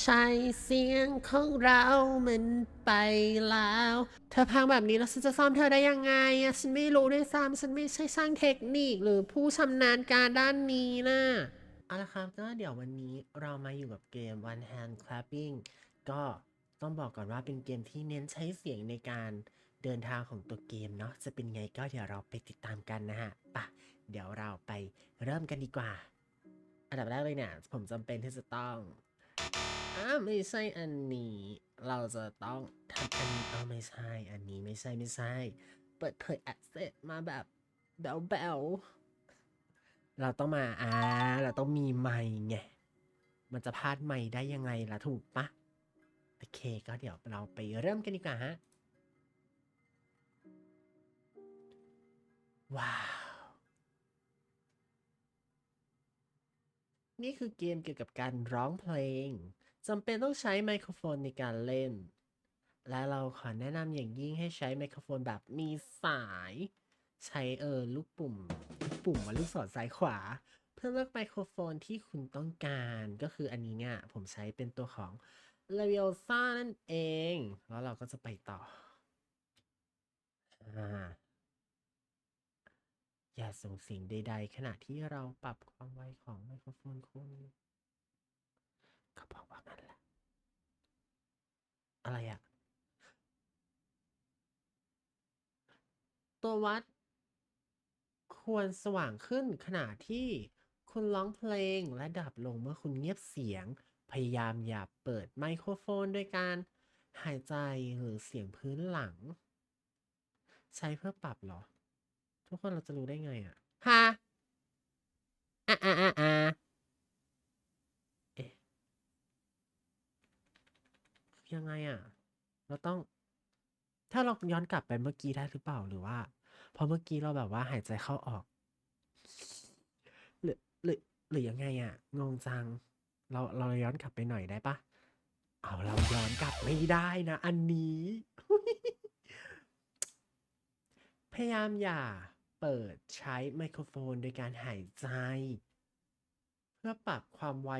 ใช่เสียงของเรามันไปแล้ว เธอพังแบบนี้แล้วฉันจะซ่อมเธอได้ยังไงอะฉันไม่รู้ด้วยซ้ำฉันไม่ใช่ช่างเทคนิคหรือผู้ชำนาญการด้านนี้นะเอาละครับก็เดี๋ยววันนี้เรามาอยู่กับเกม One Hand Clapping ก็ต้องบอกก่อนว่าเป็นเกมที่เน้นใช้เสียงในการเดินทางของตัวเกมเนาะจะเป็นไงก็เดี๋ยวเราไปติดตามกันนะฮะปะเดี๋ยวเราไปเริ่มกันดีกว่า อันดับแรกเลยเนี่ยผมจำเป็นที่จะต้อง อ่าไม่ใช่อันนี้ เราจะต้องทำอันนี้เออไม่ใช่ อันนี้ไม่ใช่ไม่ใช่ เปิดเผยแอสเซทมาแบบแบลแบลเราต้องมาอ่าเราต้องมีไมค์ไง มันจะพลาดไมค์ได้ยังไงล่ะถูกปะโอเคก็เดี๋ยวเราไปเริ่มกันดีกว่าฮะ ว้าว นี่คือเกมเกี่ยวกับการร้องเพลงจำเป็นต้องใช้ไมโครโฟนในการเล่น และเราขอแนะนำอย่างยิ่งให้ใช้ไมโครโฟนแบบมีสาย ใช้เออลูกปุ่ม ปุ่มว่าลูกศรซ้ายขวา เพื่อเลือกไมโครโฟนที่คุณต้องการก็คืออันนี้เนี่ยผมใช้เป็นตัวของ l a v i o s a นั่นเอง แล้วเราก็จะไปต่ออ่าอย่าส่งเสียงใด ๆ ขณะที่เราปรับความไวของไมโครโฟนคุณก็บอกว่ามันแหละ อะไรอะ ตัววัด ควรสว่างขึ้นขณะที่คุณร้องเพลงและดับลงเมื่อคุณเงียบเสียง พยายามอย่าเปิดไมโครโฟนด้วยการหายใจหรือเสียงพื้นหลัง ใช้เพื่อปรับหรอ ทุกคนเราจะรู้ได้ไงอะฮะอะอะอะอะเอ๊ะยังไงอะเราต้อง ถ้าเราย้อนกลับไปเมื่อกี้ได้หรือเปล่าหรือว่า เพราะเมื่อกี้เราแบบว่าหายใจเข้าออก หรือหรือหรือยังไงอะงงจัง เราเราย้อนกลับไปหน่อยได้ปะเอาเราย้อนกลับไม่ได้นะ อันนี้ พยายามอย่าเปิดใช้ไมโครโฟนโดยการหายใจ เพื่อปรับความไว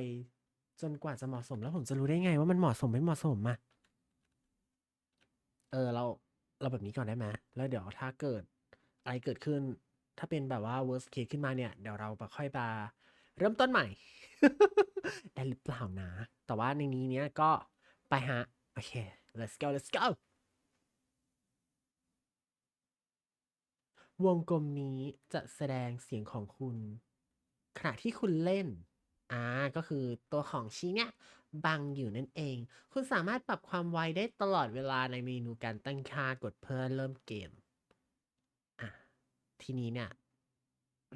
จนกว่าจะเหมาะสมแล้วผมจะรู้ได้ไงว่ามันเหมาะสมไม่เหมาะสมอะเออเราเราแบบนี้ก่อนได้ไหมแล้วเดี๋ยวถ้าเกิด อะไรเกิดขึ้น ถ้าเป็นแบบว่า worst case ขึ้นมาเนี่ย เดี๋ยวเราไปค่อยมาเริ่มต้นใหม่ ได้หรือเปล่านะ แต่ว่าในนี้เนี้ยก็ไปฮะ โอเค let's go let's go วงกลมนี้จะแสดงเสียงของคุณ ขณะที่คุณเล่น อ่า ก็คือตัวของชี้เนี่ยบังอยู่นั่นเอง คุณสามารถปรับความไวได้ตลอดเวลาในเมนูการตั้งค่ากดเพื่อเริ่มเกม ทีนี้เนี่ย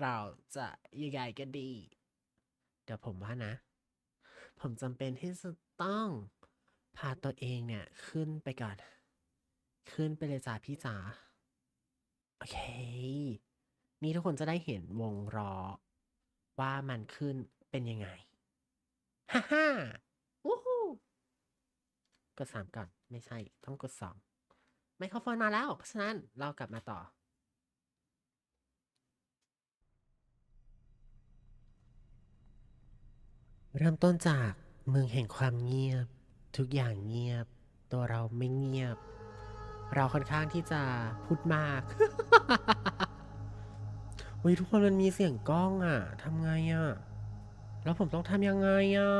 เราจะยังไงกันดี เดี๋ยวผมว่านะ ผมจำเป็นที่จะต้องพาตัวเองเนี่ย ขึ้นไปก่อน ขึ้นไปเลยจ้าพี่จ๋าโอเค นี่ทุกคนจะได้เห็นวงล้อว่ามันขึ้นเป็นยังไง ฮ่าฮ่าวู้ฮู้กดสามก่อน ไม่ใช่ ต้องกดสองไมโครโฟนมาแล้ว เพราะฉะนั้นเรากลับมาต่อ เริ่มต้นจากเมืองแห่งความเงียบ ทุกอย่างเงียบ ตัวเราไม่เงียบ เราค่อนข้างที่จะพูดมากเฮ้ยทุกคนมันมีเสียงกล้องอะทำไงอะแล้วผมต้องทำยังไงอะ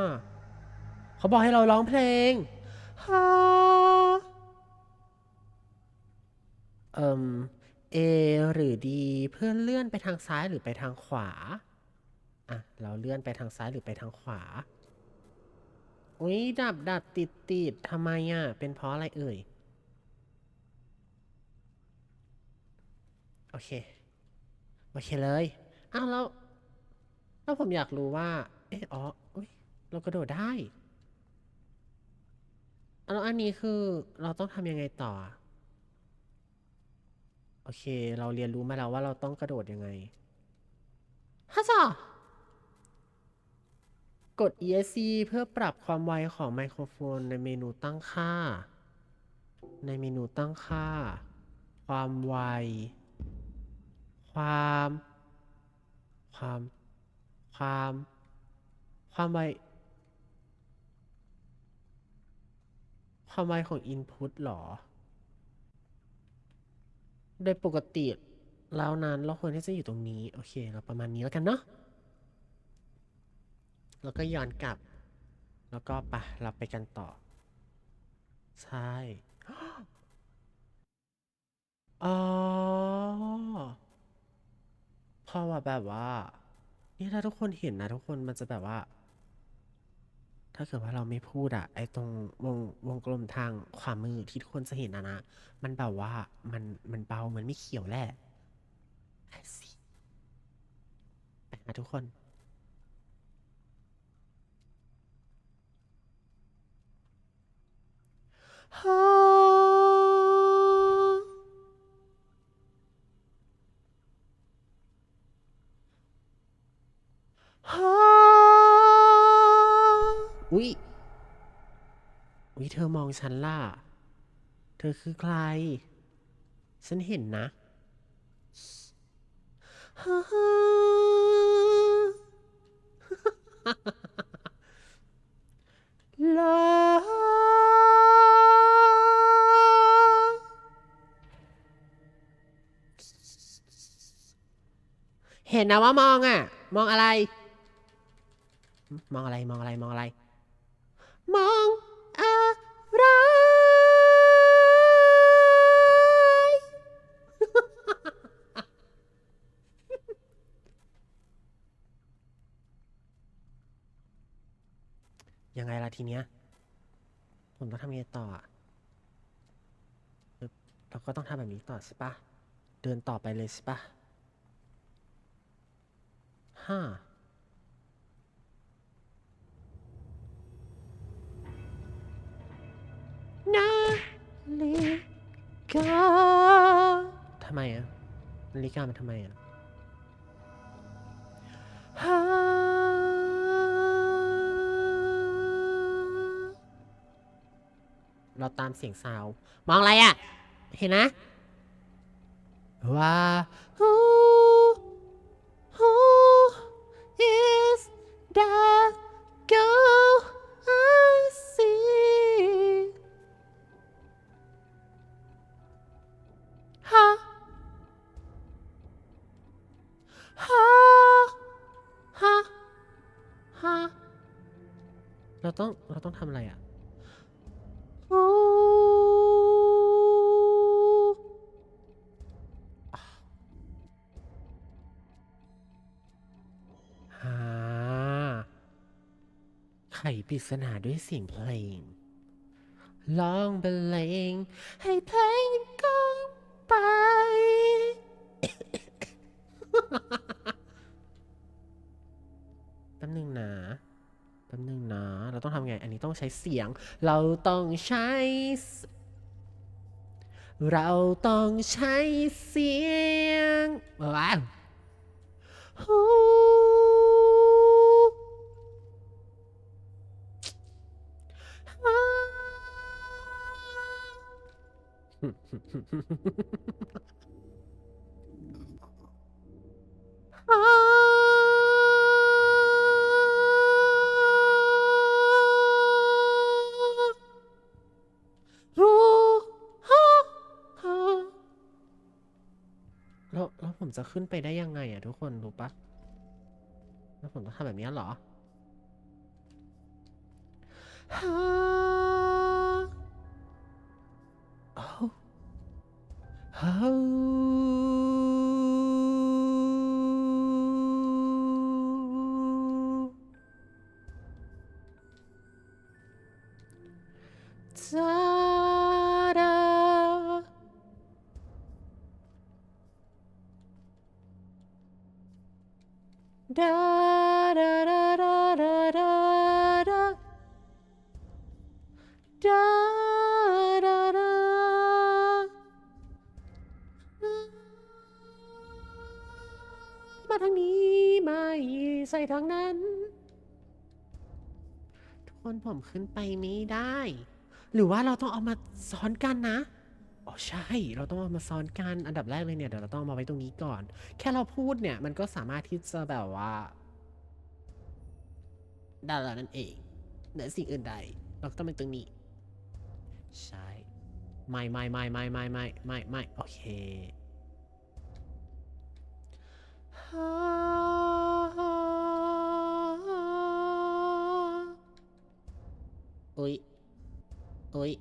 เขาบอกให้เราร้องเพลงฮ่าเอ่ม A หรือ D เพื่อเลื่อนไปทางซ้ายหรือไปทางขวา อะ เราเลื่อนไปทางซ้ายหรือไปทางขวา อุ้ยดับดับติดติดทำไมอะ เป็นเพราะอะไรเอ่ย โอเค โอเคเลย อ้าวแล้ว แล้วผมอยากรู้ว่า เอะอ๋ออุ้ยเรากระโดดได้แล้วอันนี้คือเราต้องทำยังไงต่อ โอเค เราเรียนรู้มาแล้วว่าเราต้องกระโดดยังไง ฮัซ่า กด ESC เพื่อปรับความไวของไมโครโฟนในเมนูตั้งค่า ในเมนูตั้งค่า ความไว ความ ความ ความ ความไว ความไวของ Input หรอ โดยปกติแล้วนั้นเราควรที่จะอยู่ตรงนี้ โอเค เราประมาณนี้แล้วกันเนาะ แล้วก็ย้อนกลับ แล้วก็ไปะเราไปกันต่อ ใช่อ๋อพอว่าแบบว่า นี่ถ้าทุกคนเห็นนะทุกคนมันจะแบบว่า ถ้าเกิดว่าเราไม่พูดอะไอ้ตรงวงวงกลมทางขวามือที่ทุกคนจะเห็นนะนะ มันแบบว่ามันมันเบาเหมือนไม่เขียวแหละไอ้สิไปหาทุกคน ฮ่าฮ่า อุ๊ยอุ๊ยเธอมองฉันล่ะ เธอคือใคร ฉันเห็นนะฮ่าฮ่าล ห็นนะว่ามองอะมองอะไร มองอะไรมองอะไรมองอะไร มองอะไร ยังไงล่ะทีเนี้ย ผมต้องทำยังไงต่ออะเราก็ต้องทำแบบนี้ต่อใช่ปะ เดินต่อไปเลยใช่ปะ ห้านาฬิกาทำไมอะนาฬิกามันทำไมอะฮาเราตามเสียงซาวด์มองอะไรอะเห็นนะ ว่า that girl I see ฮะฮะฮะฮะเราต้องเราต้องทำอะไรอะ ริศนาด้วยเสียงเพลง ลองบรรเลงให้เพลงก้องไป แป๊บนึงนะแป๊บนึงนะ เราต้องทำไง อันนี้ต้องใช้เสียง เราต้องใช้เสเราต้องใช้เสียงว้าว แล้วแล้วผมจะขึ้นไปได้ยังไงอะทุกคนรู้ปะแล้วผมต้องทำแบบนี้เหรอ มาทางนี้ไม่ใส่ทางนั้น ทุกคนผมขึ้นไปไม่ได้ หรือว่าเราต้องเอามาซ้อนกันนะอ๋อใช่ เราต้องเอามาซ้อนกันอันดับแรกเลยเนี่ยเดี๋ยวเราต้องมาไว้ตรงนี้ก่อน แค่เราพูดเนี่ยมันก็สามารถที่จะแบบว่าได้แล้วนั่นเองเหนือสิ่งอื่นใด เราก็ต้องเป็นตรงนี้ ใช่ไม่ไม่ไม่ไม่ไม่ไม่ไม่ไม่โอเคอุ้ยอุ้ย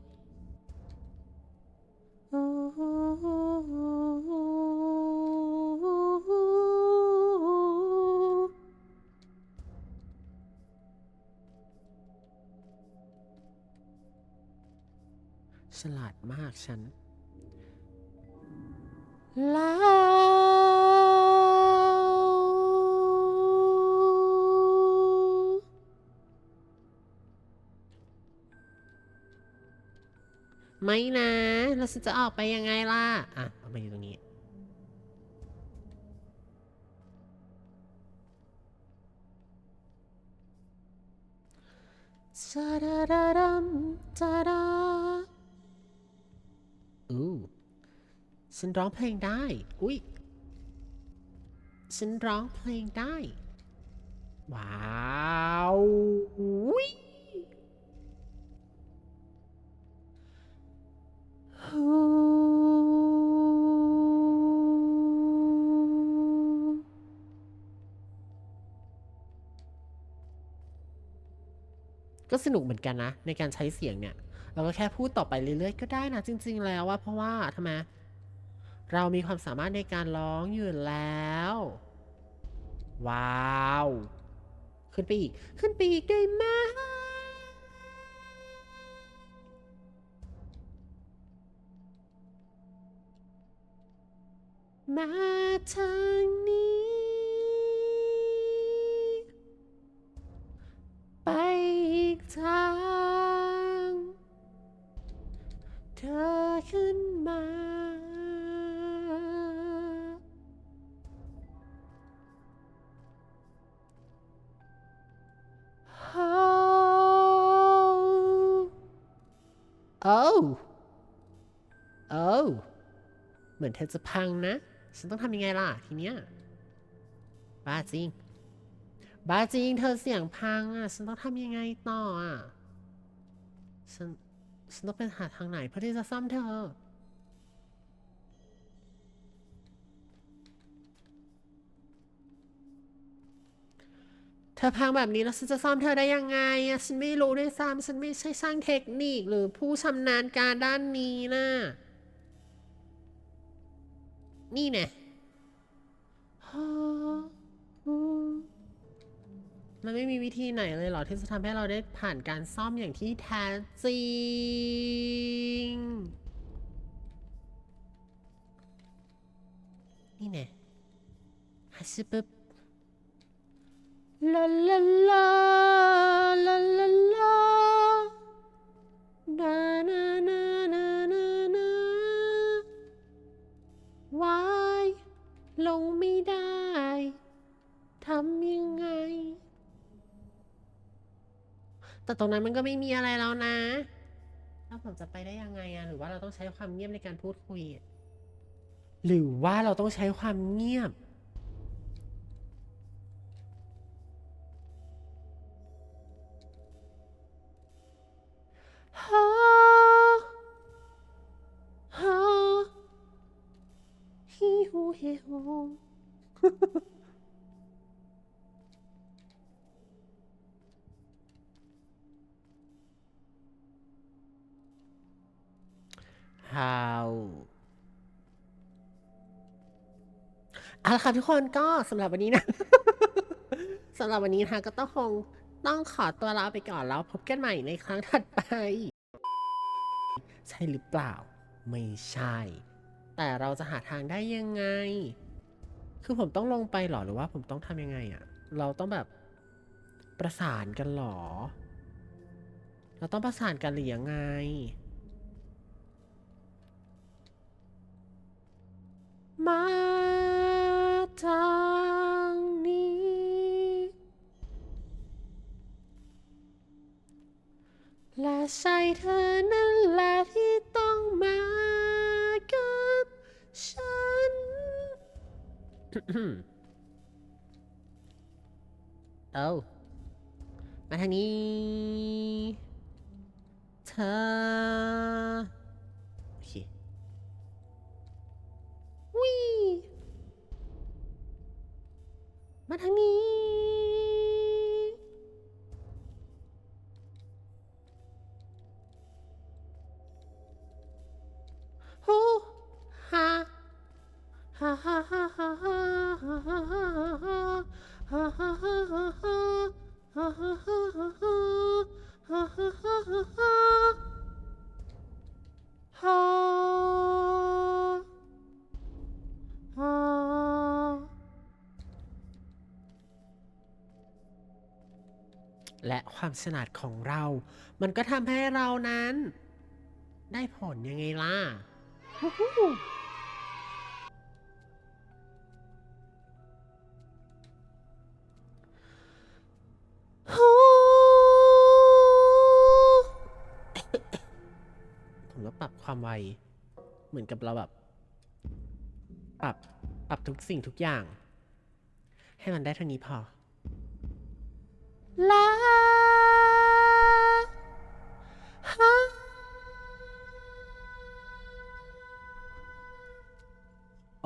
ฉลาดมากฉันแล้วไม่นะ แล้วฉันจะออกไปยังไงล่ะ อะ เอามาอยู่ตรงนี้ จาดาดาดัมจาดา ฉันร้องเพลงได้ อุ้ยฉันร้องเพลงได้ ว้าวอุ้ยก็สนุกเหมือนกันนะ ในการใช้เสียงเนี่ย เราก็แค่พูดต่อไปเรื่อยๆ ก็ได้นะจริง ๆ แล้วว่าเพราะว่าทำไม เรามีความสามารถในการร้องอยู่แล้ว ว้าว ขึ้นไปอีก ขึ้นไปอีกได้ไหมมาทาง เธอจะพังนะ ฉันต้องทำยังไงล่ะทีเนี้ยบ้าจริงบ้าจริง เธอเสียงพังอะ ฉันต้องทำยังไงต่ออะ ฉัน ฉันต้องเป็นหาทางไหนเพื่อที่จะซ่อมเธอ เธอพังแบบนี้แล้วฉันจะซ่อมเธอได้ยังไงอะฉันไม่รู้ด้วยซ้ำฉันไม่ใช่ช่างเทคนิคหรือผู้ชำนาญการด้านนี้นะ นี่เนี่ยมันไม่มีวิธีไหนเลยเหรอ ที่จะทำให้เราได้ผ่านการซ่อมอย่างที่แท้จริง นี่เนี่ยฮัชปึ๊บลาลาลาลาลา ไม่ได้ ทำยังไง แต่ตรงนั้นมันก็ไม่มีอะไรแล้วนะ แล้วผมจะไปได้ยังไงอะหรือว่าเราต้องใช้ความเงียบในการพูดคุย หรือว่าเราต้องใช้ความเงียบ ฮิฮูเฮฮู How เอาละค่ะทุกคนก็สำหรับวันนี้นะ สำหรับวันนี้นะคะก็ต้องคงต้องขอตัวลาไปก่อนแล้วพบกันใหม่ในครั้งถัดไป ใช่หรือเปล่า ไม่ใช่ แต่เราจะหาทางได้ยังไง คือผมต้องลงไปหรอหรือว่าผมต้องทำยังไงอะเราต้องแบบประสานกันหรอ เราต้องประสานกันหรือยังไง มาทางนี้ และใช่เธอนะ เอามาทางนี้เธอโอเควิมาทางนี้ ฮูฮ่าฮ่าฮ่า ความฉลาดของเรา มันก็ทำให้เรานั้น ได้ผลยังไงล่ะ ผมต้องปรับความไว เหมือนกับเราแบบ ปรับ ปรับทุกสิ่งทุกอย่าง ให้มันได้เท่านี้พอ ลา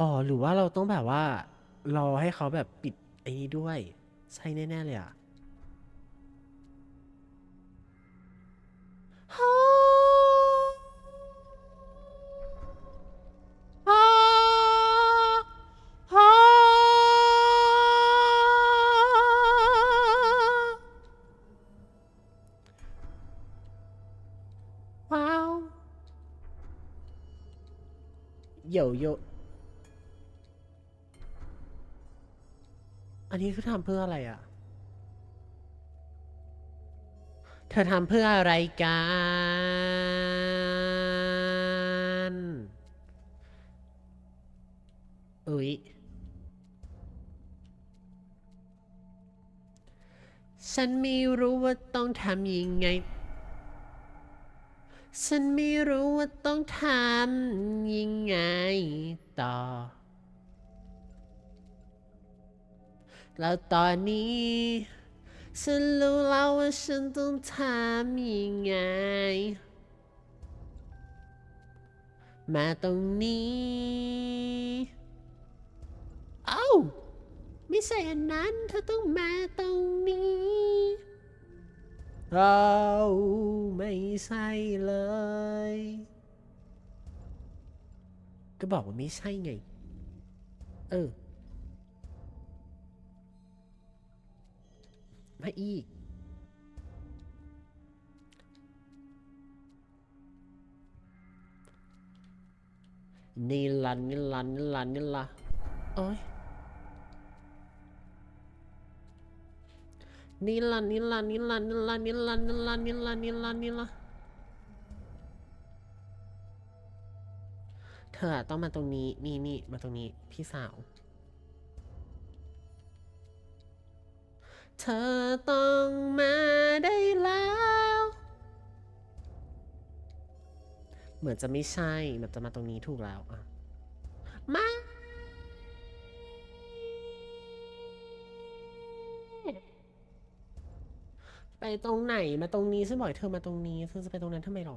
อ๋อ หรือว่าเราต้องแบบว่า รอให้เขาแบบปิดไอ้นี้ด้วย ใช่แน่ ๆ เลยอะฮะฮะฮะว้าว โยโย อันนี้คือทำเพื่ออะไรอะ เธอทำเพื่ออะไรกัน อุ๊ย ฉันไม่รู้ว่าต้องทำยังไง ฉันไม่รู้ว่าต้องทำยังไงต่อ แล้วตอนนี้ ฉันรู้แล้วว่าฉันต้องทำยังไง มาตรงนี้ เอ้า ไม่ใช่อันนั้นเธอต้องมาตรงนี้ เราไม่ใช่เลย ก็บอกว่าไม่ใช่ไง เออ มาอีก นี่ละนี่ละนี่ละนี่ละโอ้ยนี่ละนี่ละนี่ละนี่ละนี่ละนี่ละนี่ละนี่ละนี่ละเธอต้องมาตรงนี้นี่นี่มาตรงนี้พี่สาว เธอต้องมาได้แล้ว เหมือนจะไม่ใช่เหมือนจะมาตรงนี้ถูกแล้วอะมาไปตรงไหนมาตรงนี้ฉันบอกเธอมาตรงนี้เธอจะไปตรงนั้นทำไมหรอ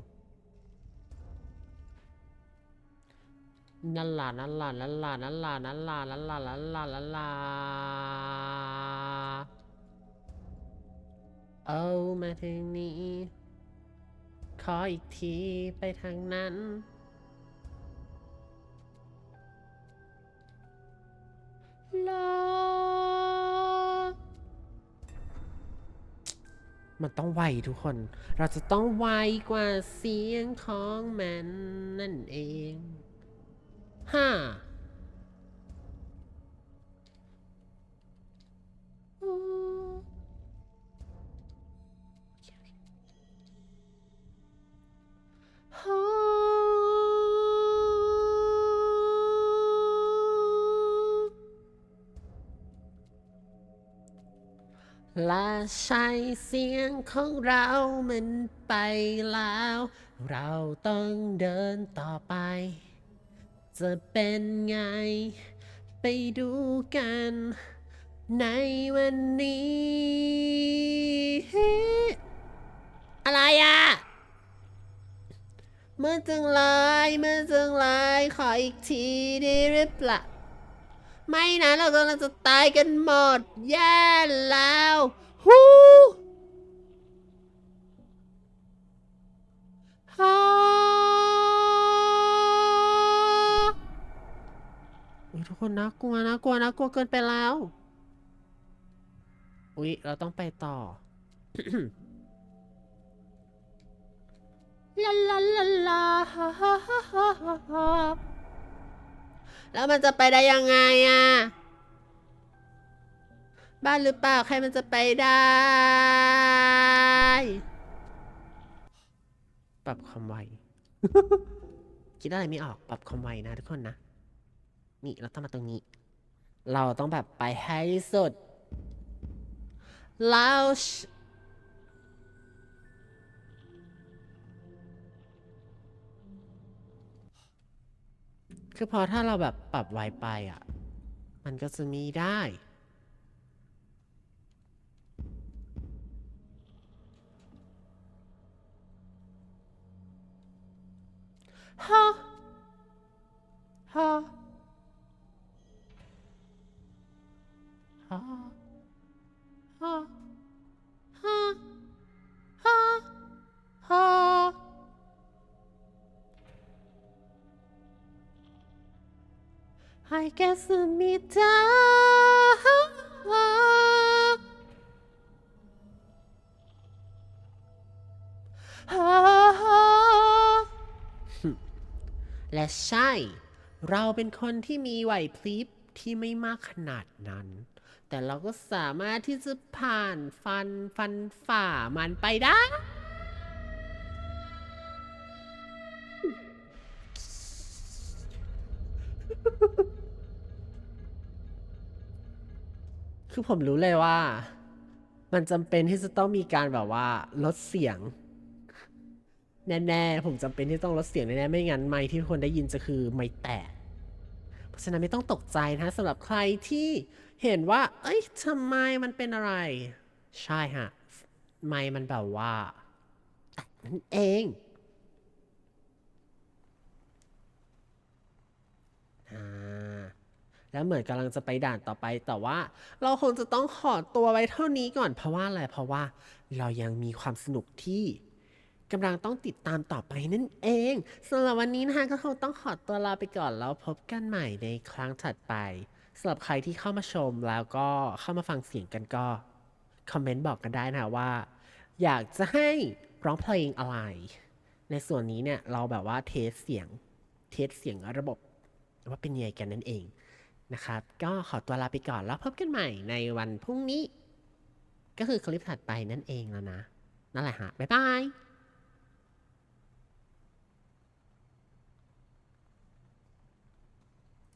นั่นล่ะนั่นล่ะนั่นล่ะนั่นล่ะนั่นล่ะนั่นล่ะนั่นล่ะ เอามาทางนี้ ขออีกทีไปทางนั้น ลา มันต้องไวทุกคน เราจะต้องไวกว่าเสียงของมันนั่นเอง ห้า และใช้เสียงของเรามันไปแล้ว เราต้องเดินต่อไป จะเป็นไง ไปดูกัน ในวันนี้ อะไรอะ เมืดจังเลยเมืดจังเลยขออีกทีได้หรือเปล่าไม่นะเรากำลังจะตายกันหมด แย่แล้วฮู้ฮ่าอุ๊ยทุกคนน่ากลัวน่ากลัวน่ากลัวเกินไปแล้ว อุ๊ยเราต้องไปต่อ ลาลาลาลาฮ่าฮ่าฮ่าฮ่าฮ่าแล้วมันจะไปได้ยังไงอะบ้านหรือเปล่า ใครมันจะไปได้ ปรับความไว คิดอะไรไม่ออก ปรับความไวนะทุกคนนะ นี่เราต้องมาตรงนี้ เราต้องแบบไปให้สุดแล้ว คือพอถ้าเราแบบปรับไวไปอะ มันก็จะมีได้ ฮะ I guess me down และใช่ เราเป็นคนที่มีไหวพริบที่ไม่มากขนาดนั้น แต่เราก็สามารถที่จะผ่านฟันฟันฝ่ามันไปได้ คือผมรู้เลยว่า มันจำเป็นที่จะต้องมีการแบบว่าลดเสียง แน่ๆ ผมจำเป็นที่ต้องลดเสียงแน่ๆ ไม่งั้นไมค์ที่คนได้ยินจะคือไม่แตก เพราะฉะนั้นไม่ต้องตกใจนะสำหรับใครที่เห็นว่า เอ้ยทำไมมันเป็นอะไร ใช่ฮะ ไมค์มันแบบว่าแตกนั่นเอง อ่า แล้วเหมือนกำลังจะไปด่านต่อไป แต่ว่าเราคงจะต้องขอตัวไว้เท่านี้ก่อนเพราะว่าอะไรเพราะว่าเรายังมีความสนุกที่กำลังต้องติดตามต่อไปนั่นเองสำหรับวันนี้นะคะก็คงต้องขอตัวลาไปก่อนแล้วพบกันใหม่ในครั้งถัดไปสำหรับใครที่เข้ามาชมแล้วก็เข้ามาฟังเสียงกันก็คอมเมนต์บอกกันได้นะว่า อยากจะให้ร้องเพลงอะไร ในส่วนนี้เนี่ยเราแบบว่าเทสเสียง เทสเสียงระบบว่าเป็นยังไงกันนั่นเอง นะครับ ก็ขอตัวลาไปก่อนแล้วพบกันใหม่ในวันพรุ่งนี้ ก็คือคลิปถัดไปนั่นเองแล้วนะ นั่นแหละฮะบ๊ายบาย